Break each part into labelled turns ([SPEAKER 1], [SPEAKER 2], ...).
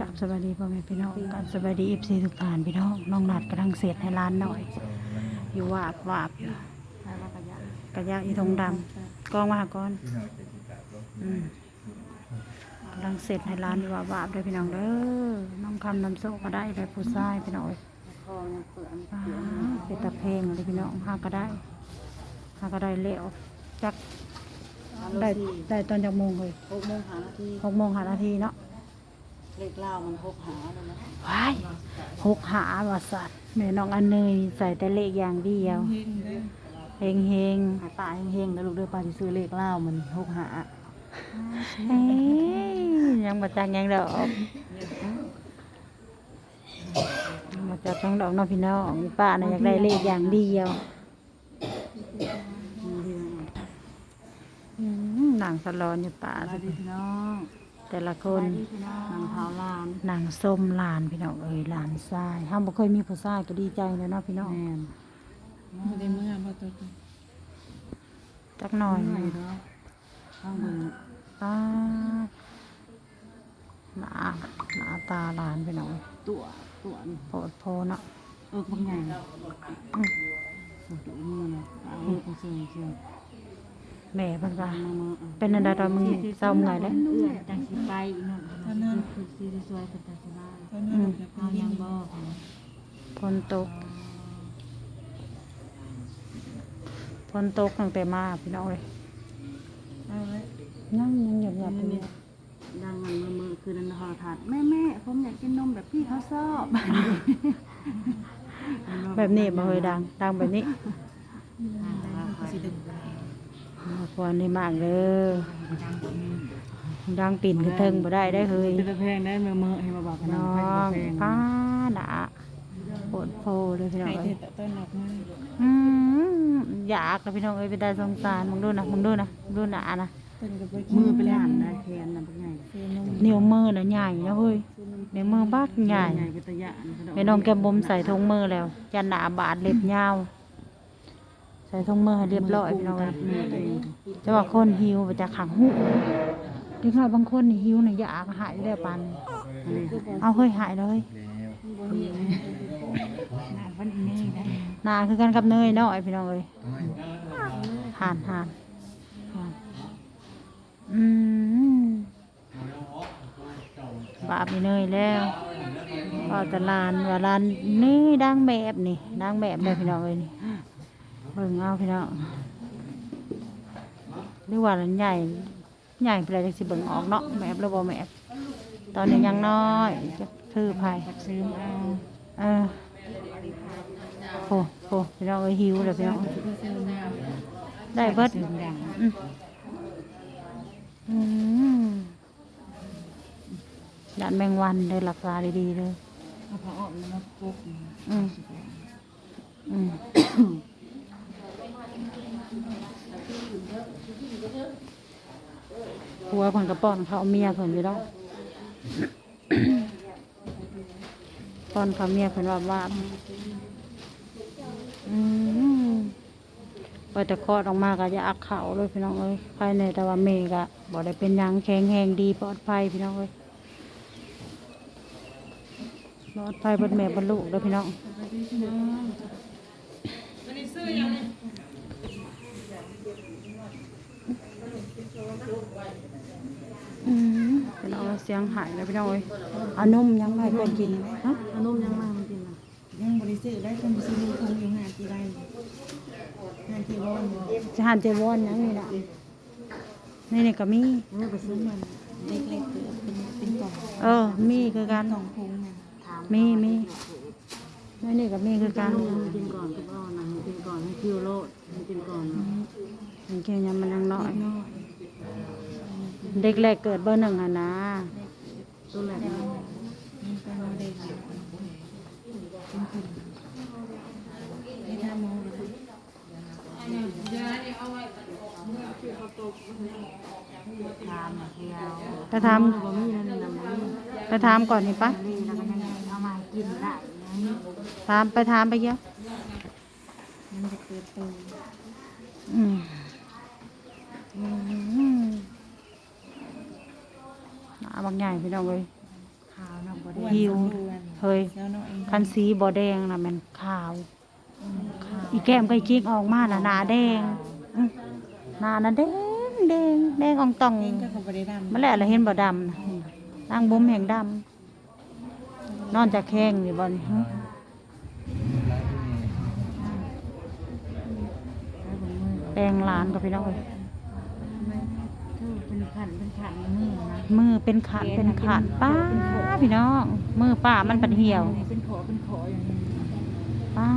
[SPEAKER 1] กับสวัสดีพ่อแม่พี่น้องกับสวัสดีเอฟซีทุกท่านพี่น้องน้องนัดกำลังเสร็จให้ร้านหน่อย อยู่วาบวาบอยู่
[SPEAKER 2] ใช้ว่ากระยะ
[SPEAKER 1] กระยะอีทงดำกองมาหากรอืมกำลังเสร็จให้ร้านอยู่วาบวาบเลยพี่น้องเด้อน้องคำน้ำโซก็ได้ได้ผู้ชายพี่น้องเอ้ย
[SPEAKER 2] คอยังเปื่อน
[SPEAKER 1] อ่าเป็นตะเพลงเลยพี่น้องหาก็ได้หาก็ได้เลี้ยวจักได้ได้ตอนจากโมงเลย
[SPEAKER 2] หกโมงหานาที
[SPEAKER 1] หกโมงหานาทีเนาะ
[SPEAKER 2] เลขเล่ามันหกหาเลยนะ
[SPEAKER 1] ว้ายหกหาวาสัตว์แม่น้องอันเนยใส่แต่เลขอย่างเดียวเฮงเฮง
[SPEAKER 2] หาตาเฮงๆแล้วลูกเด้อป้าที่ซื้อเลขเล่ามันหกหา
[SPEAKER 1] ๆเอ้ยยังมาจังยังดอกยังมาจังยังดอกเน้องพี่น้องป้าน่ะอยากได้เลขอย่างเดียวอืมหนังสลอนอยู่ป่า
[SPEAKER 2] สวัสดีพี่น้อง
[SPEAKER 1] แต่ละคน
[SPEAKER 2] พี่น้องนางเท้าลาน
[SPEAKER 1] หนังส้มหลานพี่น้องเอ้ยหลานทรายห้ามบ่เคยมีผู้ชายก็ดีใจเลยเนาะพี่น้อง
[SPEAKER 2] แม่น
[SPEAKER 3] ไม่ได้เมื่อมาตัว
[SPEAKER 1] จักหน่อย
[SPEAKER 2] ห
[SPEAKER 1] ห
[SPEAKER 2] น่
[SPEAKER 1] นึ่
[SPEAKER 2] อย
[SPEAKER 1] ง
[SPEAKER 2] เนาะข้างบน
[SPEAKER 1] ป้าหน้าหน้าตาหลานพี่น้อง
[SPEAKER 2] ตัวตัวนี่
[SPEAKER 1] โพดโพเนาะ
[SPEAKER 2] เออบางอย่างอืมตัวนี้นะเอาเออเชียงเชียง
[SPEAKER 1] แม่เพิ่นว่า
[SPEAKER 2] มามา
[SPEAKER 1] เป็นอันใดตอนมึงเศร้าเมื่อยแล้ว
[SPEAKER 2] เอื้อจังสิไปอีกนั่นคือคือสวยเป็นตาสบาย
[SPEAKER 3] ตอนนั้นแบบ
[SPEAKER 2] เอายังบอก
[SPEAKER 1] ฝนตกฝนตกตั้งแต่มาพี่น้องเลย
[SPEAKER 3] เอาไว้
[SPEAKER 1] ยังยังหยาบหยาบอยู่
[SPEAKER 2] ดังมันมือมือคือนันทอทัดแม่แม่ผมอยากกินนมแบบพี่เขาชอบ
[SPEAKER 1] แบบนี้บ่เคยดัง ดังแบบนี้
[SPEAKER 3] ก็สิดึงไป
[SPEAKER 1] ควรนี่มากเด้อดังปิ่นคือเทิงบ่ได้ได้อเฮ้ย
[SPEAKER 2] เป็นแพงได้มือมือให้มาบอกกัน
[SPEAKER 1] น้อ
[SPEAKER 2] น้อง
[SPEAKER 1] ง
[SPEAKER 2] แพง
[SPEAKER 1] ป้าดาโปดโพเลยพี่น้อง
[SPEAKER 3] ให้
[SPEAKER 1] เอ้ย
[SPEAKER 3] เธอต้นดอกไม้
[SPEAKER 1] อืมอยากนะพี่น้องเอ้ยไปได้สงสารมึงดูนะมึงดูนะมึงดูหนานะ
[SPEAKER 3] ต้นกับไป
[SPEAKER 2] มือเป็นหันได้แทนนะเป็นไง
[SPEAKER 3] ซื้อนม
[SPEAKER 1] นิ้วมือน่ะใหญ่นะเฮ้ยนิ้วมือบักใหญ่
[SPEAKER 2] ใหญ่เป็นตะยะ
[SPEAKER 1] แม่น้องแก้มบุมใส่ถุงมือแล้วจะหนาบาดเล็บยาวใส่ถุงมือให้เรียบร้อยพี่น้องเอ้ย
[SPEAKER 2] มือตัวเอง
[SPEAKER 1] จะว่าคนหิวไปจะขังหูเด็กน้อยบางคนนี่หิวน่ะอยากหายแล้วปันเอาเฮ้ยหายเลยหนาคือกันกับเนยเนาะไอพี่น้องเอ้ยห่านห่านห่านอืมบาปนี่เนยแล้วก็จะลานว่าลานนี่ดังแบบนี่ดังแบบเลยพี่น้องเอ้ยนี่ เบิ่งเอาพี่น้องหรือว่าอันใหญ่ใหญ่ไปเลยจังสิเบิ่งออกเนาะแบบระบบแบบตอนนี้ยังน้อยจะคือภัย
[SPEAKER 2] ซื้อมา
[SPEAKER 1] เออโอ้โหพี่น้องเอ้ยหิวเลยพี่น้องได้เบิด
[SPEAKER 2] อดัง
[SPEAKER 1] อืมยันแมงวันเลยราคาดีๆเลย
[SPEAKER 2] เอาผ้าอ้อมมาปุ๊บ
[SPEAKER 1] อืมอืม ผัวคนกระป้อนเขาเมียคนอยู่แล้วป้อนเขาเมียคนว่าว่าอืมไปแต่คลอดออกมาก็จะอักเข่าเลยพี่น้องเอ้ยภายในแต่ว่าเมก็บอกได้เป็นยังแข็งแรงดีปลอดภัยพี่น้องเอ้ยปลอดภัยบนแม่บนลูกเลยพี่น้อง อืมพี่น้องเอ้ยเสียงหายแล้วพี่น้องเอ้ยเอานมยังไงก็กินฮะ
[SPEAKER 2] เอานมยังมามันกินนะ
[SPEAKER 3] ยังบริสุทธิ์ได้คนบริสุทธิ์คงอยู่หากี่ไรหากี่วัน
[SPEAKER 1] จะหันเจวอนยังนี่นะนี่นี่ก็มี
[SPEAKER 2] เมื่อไปซื้อมัน
[SPEAKER 3] เล็กๆคือเป็นเป็นกล่อง
[SPEAKER 1] เออ มีคือกัน
[SPEAKER 3] กล่องพงน่ะ
[SPEAKER 2] ถาม
[SPEAKER 1] มีมีนี่นี่ก็มีคือกัน
[SPEAKER 2] ให้กินก่อนทุกอ้อนนะให้กินก่อนให้คิวโลดให้กินก่อนนะ
[SPEAKER 1] มันแค่ยังมันยังน้อย
[SPEAKER 3] น้อย
[SPEAKER 1] เด็กแรกเกิดเบอร์หนึ่งอะนะ
[SPEAKER 2] ตัวแหลกนะ
[SPEAKER 3] มันเป็นเด็กไม่ทำมองเลย
[SPEAKER 2] ถามนะเที่ยว
[SPEAKER 1] ไปถาม
[SPEAKER 2] บ่มีนั่นนี่นะบ่มี
[SPEAKER 1] ไปถามก่อนนี่ปะ
[SPEAKER 2] นี่แล้วก็ยังเอามากินได้นะ
[SPEAKER 1] ถามไปถามไปเยอะ
[SPEAKER 3] มันจะเกิดโต
[SPEAKER 1] อืมอืม หน้าบางใหญ่พี่น้องเลย
[SPEAKER 2] ขาวน้ำบ่
[SPEAKER 3] อ้
[SPEAKER 2] ได้
[SPEAKER 3] วน
[SPEAKER 1] หิว
[SPEAKER 3] สมบูรณ์
[SPEAKER 1] เฮ้ย
[SPEAKER 3] แล้วน้อย
[SPEAKER 1] คันสีบ่แดงน่ะมันขาว อีแก้มก็อีกิ๊กออกมาน่ะหนาแดงอื้อหนาน่ะแดงแดงแดงอองตอง
[SPEAKER 3] เองก็เขาบ่ได้ดำ
[SPEAKER 1] มันแหละเราเห็นบ่ดำนะนางบุ้มแห่งดำนอนจะแข้งนี่บ่นี่ฮะแดงหลานกับพี่น้องเอ้ย
[SPEAKER 2] คือ เป็นขันเป็นขันมือนะ
[SPEAKER 1] มือเป็นขันเป็นขันป้าพี่น้องมือป้ามันเป็นเหี่ยว
[SPEAKER 2] เป็นขอเป็นขออย่างนี้
[SPEAKER 1] ป้า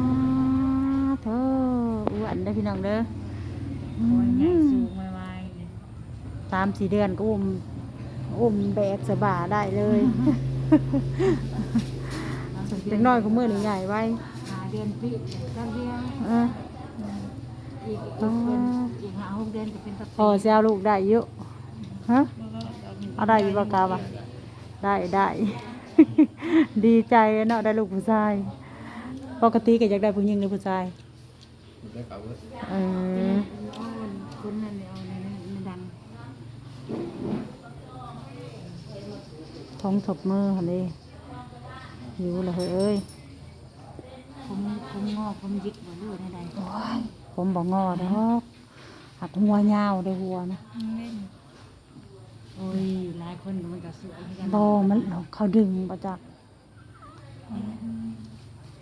[SPEAKER 1] เธออ้วนได้อพี่น้องเด้อ
[SPEAKER 2] โอ้ยใหญ่สูงไว
[SPEAKER 1] สามสี่เดือนก็อุ้มอุ้มแบกสบาได้เลย
[SPEAKER 2] ๆ
[SPEAKER 1] เด็กน้อยก็มือหนึ่งใหญ่ไว้
[SPEAKER 2] หาเดือนปีก็เดียว
[SPEAKER 1] เออ
[SPEAKER 2] อีกอีกเป็นอีกหาหกเดือนจะเป็นตะ
[SPEAKER 1] พอแซวลูกได้เยอะ ฮะเอาได้อยู่ปากกาบะได้ได้ ดีใจเนาะได้ลูกผู้ชาย ปกติก็อยากได้ผู้หญิงหรือผู้ชายเออ
[SPEAKER 2] คุณนั่นเนี่ยเอาในในดัง
[SPEAKER 1] ท้องถบมือหันเลยหิวเลยเฮ้ยเอ้ย
[SPEAKER 2] ผมผมงอผมยิกบ่รู้ในใด
[SPEAKER 1] โอ้ยผมบอกงอดอกหักหัวยาวได้หัวนะ
[SPEAKER 3] เล่น
[SPEAKER 2] โอ้ยหลายคนก็มันก็สวยเหมือนกัน
[SPEAKER 1] บอมันเขาดึงประจัก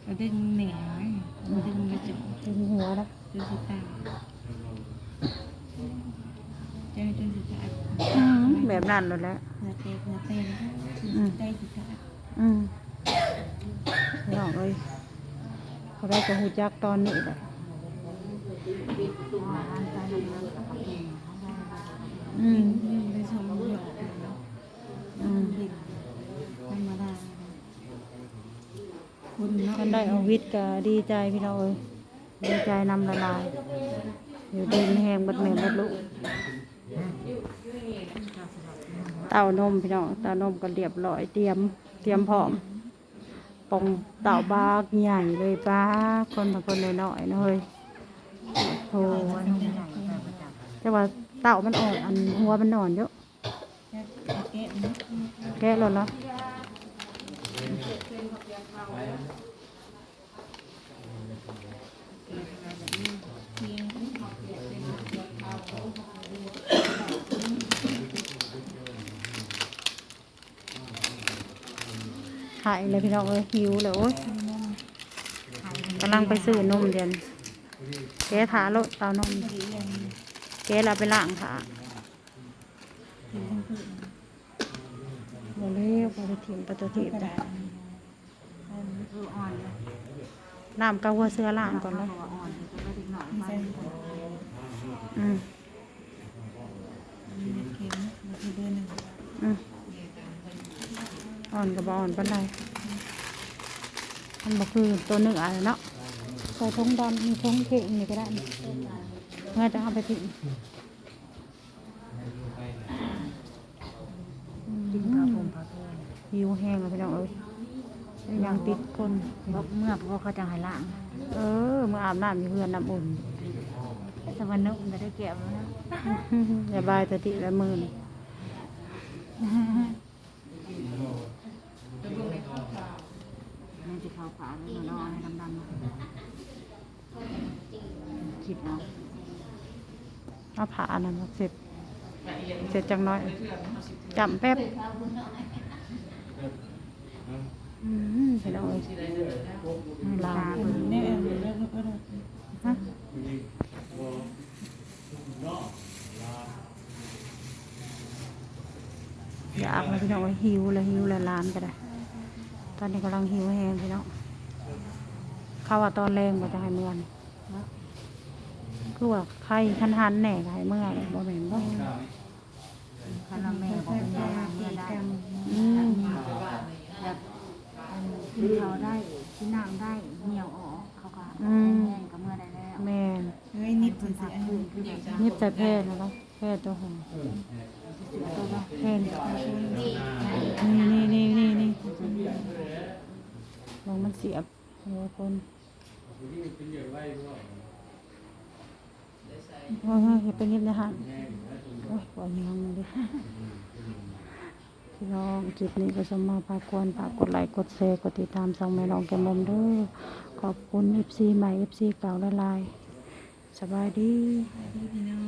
[SPEAKER 3] ก็ดึงเหนียวไว้ดึงกระจก
[SPEAKER 1] ดึงหัวนะ
[SPEAKER 3] จนสุดตาเจอจนสุดตา
[SPEAKER 1] อืมแบบนั้นเลยแหละ
[SPEAKER 3] เนื้อเตะเนื้อเตะใจสุดตา
[SPEAKER 1] อืมน้องเอ้ยเขาได้จะหูจักตอนนี้แหละ
[SPEAKER 2] อาหารการกินกับกาแฟ
[SPEAKER 1] อืม
[SPEAKER 3] ไปชมหยอก
[SPEAKER 1] อืม
[SPEAKER 3] ธรรมดา คุณเนาะ
[SPEAKER 1] ท่านได้เอาวิทย์ก็ดีใจพี่น้องเอ้ยดีใจนำละลาย อยู่ดีมีแหงบัดแม่บัดลูกเต้านมพี่น้องเต้านมก็เรียบร้อยเตรียมเตรียมพร้อมปองเต่าบากใหญ่เลยป้าคนบางคนน้อยๆนะเฮ้ยโอ้แต่ว่าเต่ามันอ่อนอันหัวมันอ่อนเยอะ
[SPEAKER 3] แกะเนาะ
[SPEAKER 1] แกะแล้ว เนาะ
[SPEAKER 3] เพียง
[SPEAKER 1] หายเลยพี่น้องเอ้ยหิวเลยโอ้ยกำลังไปซื้อนมเดือนแกะถาโลดเตานมแกะเราไปล้างขาโมเลี้ยวบริถิมประตูถีบได้
[SPEAKER 2] คืออ่อนเลย
[SPEAKER 1] น้ำกะวัวเสื้อล้างก่อนเลย
[SPEAKER 2] ตัวอ่อนก็ไม่ถึงหน่อยไป
[SPEAKER 1] อืม
[SPEAKER 3] เข็มมาทีเดือนหนึ่ง
[SPEAKER 1] อืมอ่อนกับบอ่อนปันใดมันบอกคือตัวหนึ่งอะไรเนาะใส่ทงดำมีทงเข่งนี่ก็ได้นี่เมื่อจะเอาไปทิ้ง
[SPEAKER 2] กินข้าวผมพาเพื่อน
[SPEAKER 1] หิวแห้งแล้วพี่น้องเอ้ย ยังติดคน
[SPEAKER 2] เมื่อพวกเขาจะหายล่าง
[SPEAKER 1] เออมื่ออาบน้ำมีเพื่อนน้ำอุ่น
[SPEAKER 2] แต่วันนึกมันได้แก้วแล้วนะ
[SPEAKER 1] อย่าบายสติและมือนี่
[SPEAKER 2] มันจะเข้าป่าแล้วนอนให้ดำๆคิดเอา
[SPEAKER 1] เอาผ่าอันนั้นมาเสร็จ เสร็จจังน้อยจำแป๊บ อืมพี่น้องเอ้ยลา
[SPEAKER 2] ตาเบิ่ง
[SPEAKER 3] เนี่ยเออแล้วก็
[SPEAKER 1] ฮะอยากเลยพี่น้องเอ้ยหิวเลยหิวเลยร้านก็ได้ ตอนนี้กำลังหิวแห้งพี่น้องเข้าว่าตอนแรงบ่จะให้เมื่อนคือว่าไข่คันหันแหน่ก็ให้เมื่อเลยบ่แม่นบ่
[SPEAKER 2] คาราเมลก็เป็นยาเมื่อได้
[SPEAKER 1] อืม
[SPEAKER 2] แบบอัน กินเขาได้กินน้ำได้เหนียวออกเขาก็แห้งกับเมื่อได้แล้ว
[SPEAKER 1] แม่น
[SPEAKER 3] เฮ้ยนิด
[SPEAKER 2] คุ
[SPEAKER 3] สุ
[SPEAKER 2] ณ
[SPEAKER 3] ด
[SPEAKER 2] ผัก
[SPEAKER 3] อัน
[SPEAKER 2] คืนคือแบบ
[SPEAKER 1] นี่แต่แพทย์นะครับแพทย์ตัวหงแพทย์นี่นี่นี่นี่นี่ลองมันเสียบหัวคนโอ้ยอย่าไปนิดนะฮะโอ้ยปล่อยยังดิ พี่น้องคลิปนี้ก็สมมาพากวนฝากกดไลค์กดแชร์กดติดตามส่องแม่ลองแกมมเด้อขอบคุณเอฟซีใหม่เอฟซีเก่าละลายสบายดี
[SPEAKER 3] พี่น้